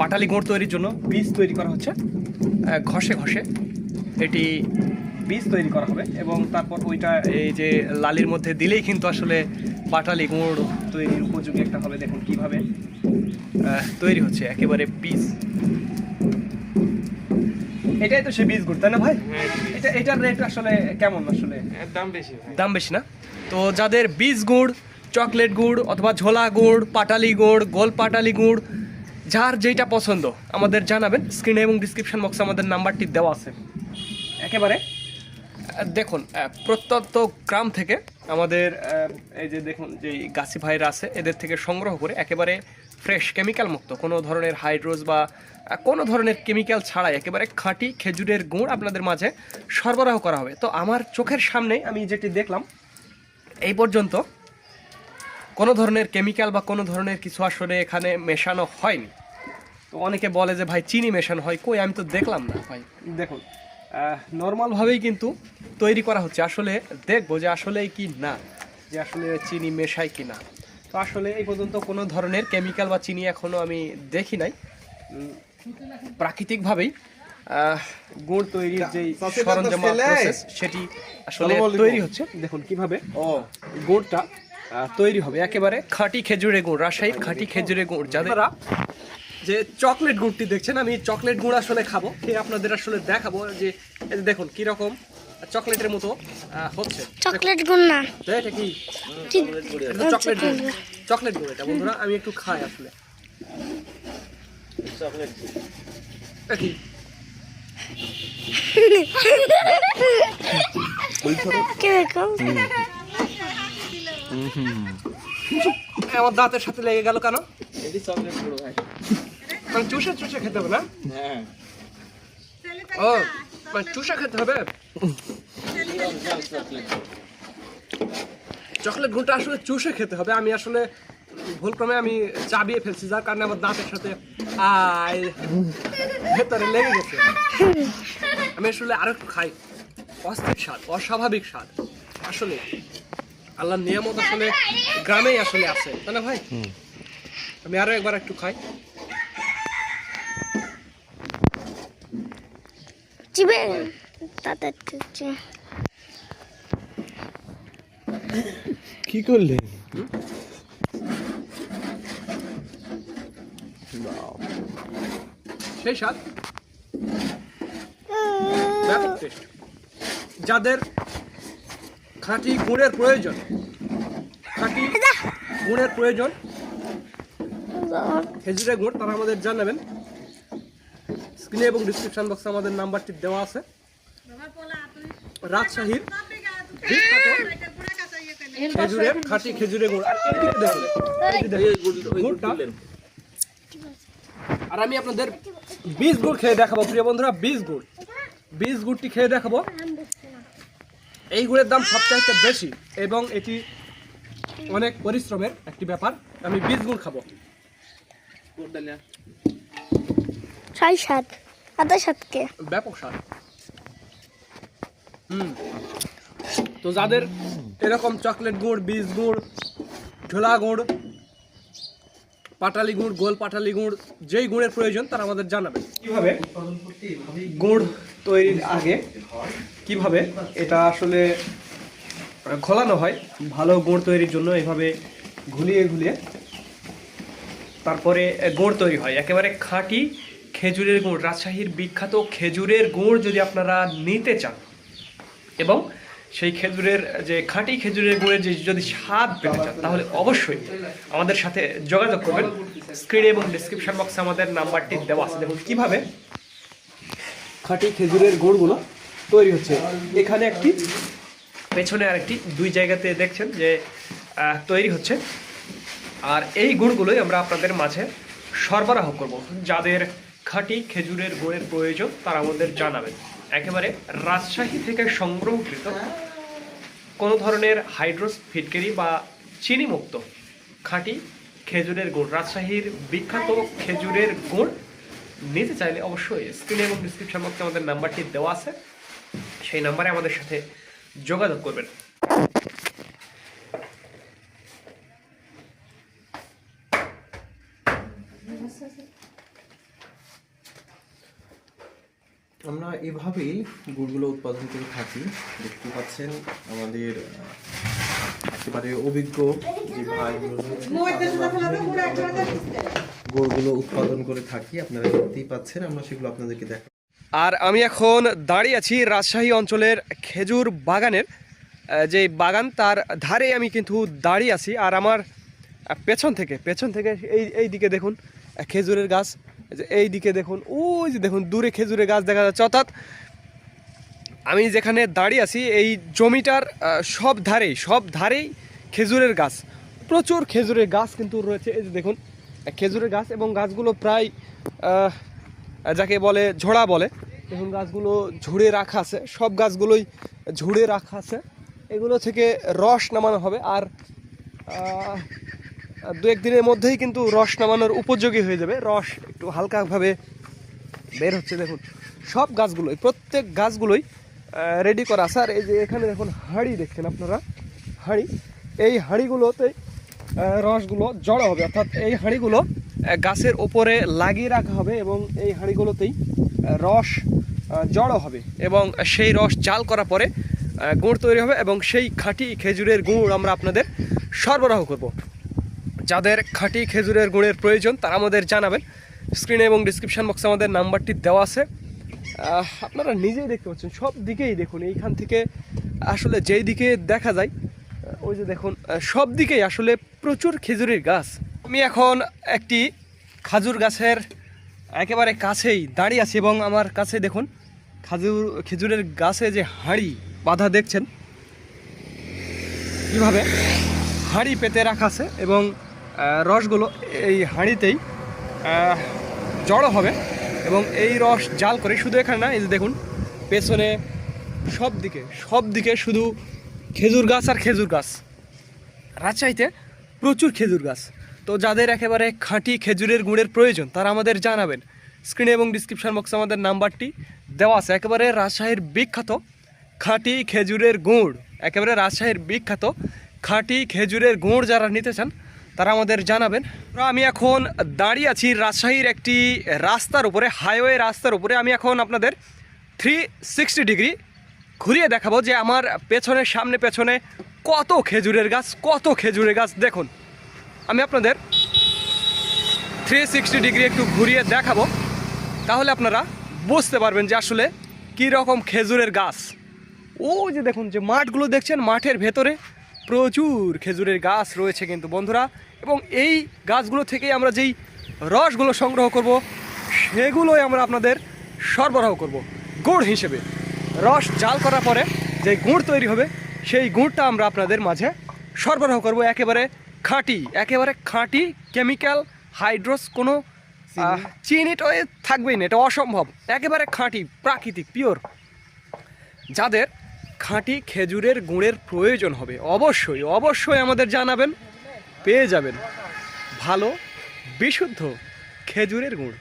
পাটালি গুড় তৈরির জন্য বীজ তৈরি করা হচ্ছে। ঘষে ঘষে এটি বীজ তৈরি করা হবে এবং তারপর ওইটা এই যে লালির মধ্যে দিলেই কিন্তু আসলে পাটালি গুড় তৈরির উপযোগী একটা হবে। দেখুন কীভাবে তৈরি হচ্ছে একেবারে বীজ। এটাই তো সে বীজ গুড় তাই না ভাই? হ্যাঁ এটা এটার রেট আসলে কেমন আসলে? দাম বেশি দাম বেশি না? তো যাদের বীজ গুড় চকলেট গুড় অথবা ঝোলা গুড় পাটালি গুড় গোল পাটালি গুড় যার যেটা পছন্দ, আমাদের জানাবেন। স্ক্রিনে এবং ডিসক্রিপশন বক্সে আমাদের নাম্বারটি দেওয়া আছে। একেবারে দেখুন প্রত্যন্ত গ্রাম থেকে আমাদের এই যে দেখুন যে গাছি ভাইরা আছে, এদের থেকে সংগ্রহ করে একেবারে ফ্রেশ কেমিক্যাল মুক্ত। কোনো ধরনের হাইড্রোজ বা কোনো ধরনের কেমিক্যাল ছাড়াই একেবারে খাঁটি খেজুরের গুড় আপনাদের মাঝে সরবরাহ করা হবে। তো আমার চোখের সামনে আমি যেটি দেখলাম, এই পর্যন্ত কোনো ধরনের কেমিক্যাল বা কোনো ধরনের কিছু আসলে এখানে মেশানো হয়নি। তো অনেকে বলে যে ভাই চিনি মেশানো হয়। কই আমি তো দেখলাম না ভাই। দেখুন নর্মালভাবেই কিন্তু তৈরি করা হচ্ছে। আসলে দেখব যে আসলে কি না যে আসলে চিনি মেশাই কি না। তো আসলে এই পর্যন্ত কোনো ধরনের কেমিক্যাল বা চিনি এখনও আমি দেখি নাই। প্রাকৃতিকভাবেই গুড় তৈরির যে সরঞ্জাম সেটি আসলে তৈরি হচ্ছে। দেখুন কীভাবে ও। গুড়টা তৈরি হবে। একেবারে খাঁটি খেজুরের গুড় রাজশাহীর খাঁটি খেজুরের গুড়। যারা যে চকলেট গুড়টি দেখছেন আমি চকলেট গুড় আসলে খাব। খেয়ে আপনাদের আসলে দেখাবো যে দেখুন কীরকম চকলেটের মতো হচ্ছে। চকলেট গুণ না। এটা কি? চকলেট গুড়। চকলেট গুড় এটা বন্ধুরা আমি একটু খাই আসলে। চকলেট কি? আমার দাঁতের সাথে লেগে গেল কেন? এটি চকলেট গুঁড়ো ভাই। মানে চুষে চুষে খেতে হবে না? হ্যাঁ। ও মানে চুষে খেতে হবে? চকলেট চকলেট আসলে চুষে খেতে হবে। আমি আসলে ভুলক্রমে আমি চাবিয়ে ফেলছি যার কারণে আমার দাঁতের সাথে আই ভেতরে লেগে গেছে। আমি আসলে আরও একটু খাই। অস্থির স্বাদ অস্বাভাবিক স্বাদ। আসলে আল্লাহর নিয়ামত আসলে গ্রামেই আসলে আছে। তাই না ভাই? আমি আরও একবার একটু খাই। কি করলে? সেই স্বাদ ব্যাপক টেস্ট যাদের খাঁটি গুড়ের প্রয়োজন খাঁটি গুড়ের প্রয়োজন খেজুরের গুড় তারা আমাদের জানাবেন। স্ক্রিনে এবং ডিসক্রিপশন বক্সে আমাদের নাম্বারটি দেওয়া আছে। রাজশাহীর খেজুরের খাঁটি খেজুরের গুড়। আর আমি আপনাদের বীজ গুড় খেয়ে দেখাবো, প্রিয় বন্ধুরা, বীজ গুড়। বীজ গুড়টি খেয়ে দেখাবো। এই গুড়ের দাম সবচাইতে বেশি এবং এটি অনেক পরিশ্রমের একটি ব্যাপার। আমি বীজ গুড় খাব। ছয় সাত আধা সাতকে। ব্যাপক স্বাদ হুম। তো যাদের এরকম চকলেট গুড় বীজ গুড় ঝোলা গুড় পাটালি গুড় গোল পাটালি গুড় যেই গুড়ের প্রয়োজন তারা আমাদের জানাবেন কীভাবে গুড় তৈরির আগে কীভাবে এটা আসলে ঘোলানো হয় ভালো গুড় তৈরির জন্য এইভাবে ঘুলিয়ে ঘুলিয়ে তারপরে গুড় তৈরি হয়। একেবারে খাঁটি খেজুরের গুড়, রাজশাহীর বিখ্যাত খেজুরের গুড় যদি আপনারা নিতে চান, এবং সেই খেজুরের যে খাঁটি খেজুরের গুড়ের যে যদি স্বাদ পেতে চান, তাহলে অবশ্যই আমাদের সাথে যোগাযোগ করবেন। স্ক্রিনে এবং ডিসক্রিপশন বক্সে আমাদের নাম্বারটি দেওয়া আছে। দেখুন কীভাবে খাঁটি খেজুরের গুড়গুলো তৈরি হচ্ছে। এখানে একটি, পেছনে আরেকটি, দুই জায়গাতে দেখছেন যে তৈরি হচ্ছে। আর এই গুড়গুলোই আমরা আপনাদের মাঝে সরবরাহ করব। যাদের খাঁটি খেজুরের গুড়ের প্রয়োজন তারা আমাদের জানাবেন। একেবারে রাজশাহী থেকে সংগ্রহকৃত কোনো ধরনের হাইড্রোস ফিটকেরি বা চিনি মুক্ত খাঁটি খেজুরের গুড়, রাজশাহীর বিখ্যাত খেজুরের গুড় নিতে চাইলে অবশ্যই স্ক্রিনে এবং ডিসক্রিপশন বক্সে আমাদের নাম্বারটি দেওয়া আছে। সেই নাম্বারে আমাদের সাথে যোগাযোগ করবেন আমরা এভাবেই গুড়গুলো উৎপাদন করে থাকি। দেখতে পাচ্ছেন আমাদের একেবারে অভিজ্ঞ যে মাধ্যমে গুড়গুলো উৎপাদন করে থাকি। আপনারা দেখতেই পাচ্ছেন আমরা সেগুলো আপনাদেরকে দেখা আর আমি এখন দাঁড়িয়ে আছি রাজশাহী অঞ্চলের খেজুর বাগানের যে বাগান তার ধারে আমি কিন্তু দাঁড়িয়ে আছি। আর আমার পেছন থেকে পেছন থেকে এই এই দিকে দেখুন খেজুরের গাছ। যে এই দিকে দেখুন, ওই যে দেখুন, দূরে খেজুরে গাছ দেখা যাচ্ছে। অর্থাৎ আমি যেখানে দাঁড়িয়ে আছি, এই জমিটার সব ধারেই সব ধারেই খেজুরের গাছ। প্রচুর খেজুরের গাছ কিন্তু রয়েছে। এই যে দেখুন খেজুরের গাছ এবং গাছগুলো প্রায় যাকে বলে ঝোড়া বলে। দেখুন, গাছগুলো ঝুড়ে রাখা আছে, সব গাছগুলোই ঝুড়ে রাখা আছে। এগুলো থেকে রস নামানো হবে। আর দু একদিনের মধ্যেই কিন্তু রস নামানোর উপযোগী হয়ে যাবে। রস একটু হালকাভাবে বের হচ্ছে, দেখুন। সব গাছগুলোই, প্রত্যেক গাছগুলোই রেডি করা আছে। আর এই যে এখানে দেখুন হাঁড়ি দেখছেন আপনারা? হাঁড়ি। এই হাঁড়িগুলোতে রসগুলো জড়ো হবে। অর্থাৎ এই হাঁড়িগুলো গাছের ওপরে লাগিয়ে রাখা হবে এবং এই হাঁড়িগুলোতেই রস জড়ো হবে এবং সেই রস চাল করার পরে গুড় তৈরি হবে এবং সেই খাঁটি খেজুরের গুড় আমরা আপনাদের সরবরাহ করব। যাদের খাঁটি খেজুরের গুড়ের প্রয়োজন, তারা আমাদের জানাবেন। স্ক্রিনে এবং ডিসক্রিপশন বক্সে আমাদের নাম্বারটি দেওয়া আছে। আপনারা নিজেই দেখতে পাচ্ছেন, সব দিকেই দেখুন, এইখান থেকে আসলে যেই দিকে দেখা যায় ওই যে দেখুন সব দিকেই আসলে প্রচুর খেজুরের গাছ। আমি এখন একটি খাজুর গাছের একেবারে কাছেই দাঁড়িয়ে আছি এবং আমার কাছে দেখুন, খাজুর, খেজুরের গাছে যে হাঁড়ি বাঁধা দেখছেন, কীভাবে হাঁড়ি পেতে রাখা আছে এবং রসগুলো এই হাঁড়িতেই জড়ো হবে এবং এই রস জাল করে শুধু এখানে না, এই দেখুন, পেছনে সব দিকে সব দিকে শুধু খেজুর গাছ আর খেজুর গাছ। রাজশাহীতে প্রচুর খেজুর গাছ। তো যাদের একেবারে খাঁটি খেজুরের গুড়ের প্রয়োজন, তারা আমাদের জানাবেন। স্ক্রিনে এবং ডিসক্রিপশন বক্সে আমাদের নাম্বারটি দেওয়া আছে। একেবারে রাজশাহীর বিখ্যাত খাঁটি খেজুরের গুড়। একেবারে রাজশাহীর বিখ্যাত খাঁটি খেজুরের গুড় যারা নিতে চান তারা আমাদের জানাবেন। আমি এখন দাঁড়িয়ে আছি রাজশাহীর একটি রাস্তার উপরে হাইওয়ে রাস্তার উপরে। আমি এখন আপনাদের থ্রি সিক্সটি ডিগ্রি ঘুরিয়ে দেখাবো যে আমার পেছনে, সামনে পেছনে কত খেজুরের গাছ, কত খেজুরের গাছ। দেখুন, আমি আপনাদের থ্রি সিক্সটি ডিগ্রি একটু ঘুরিয়ে দেখাবো। তাহলে আপনারা বুঝতে পারবেন যে আসলে কী রকম খেজুরের গাছ। ও যে দেখুন, যে মাঠগুলো দেখছেন, মাঠের ভেতরে প্রচুর খেজুরের গাছ রয়েছে কিন্তু বন্ধুরা এবং এই গাছগুলো থেকেই আমরা যেই রসগুলো সংগ্রহ করব সেগুলোই আমরা আপনাদের সরবরাহ করব গুড় হিসেবে। রস জাল করার পরে যে গুড় তৈরি হবে সেই গুড়টা আমরা আপনাদের মাঝে সরবরাহ করব। একেবারে খাঁটি একেবারে খাঁটি কেমিক্যাল হাইড্রোস কোনো আহ, চিনি। তো থাকবেই না এটা অসম্ভব। একেবারে খাঁটি প্রাকৃতিক পিওর। যাদের খাঁটি খেজুরের গুঁড়ের প্রয়োজন হবে। অবশ্যই অবশ্যই আমাদের জানাবেন, পেয়ে যাবেন। ভালো, বিশুদ্ধ খেজুরের গুড়।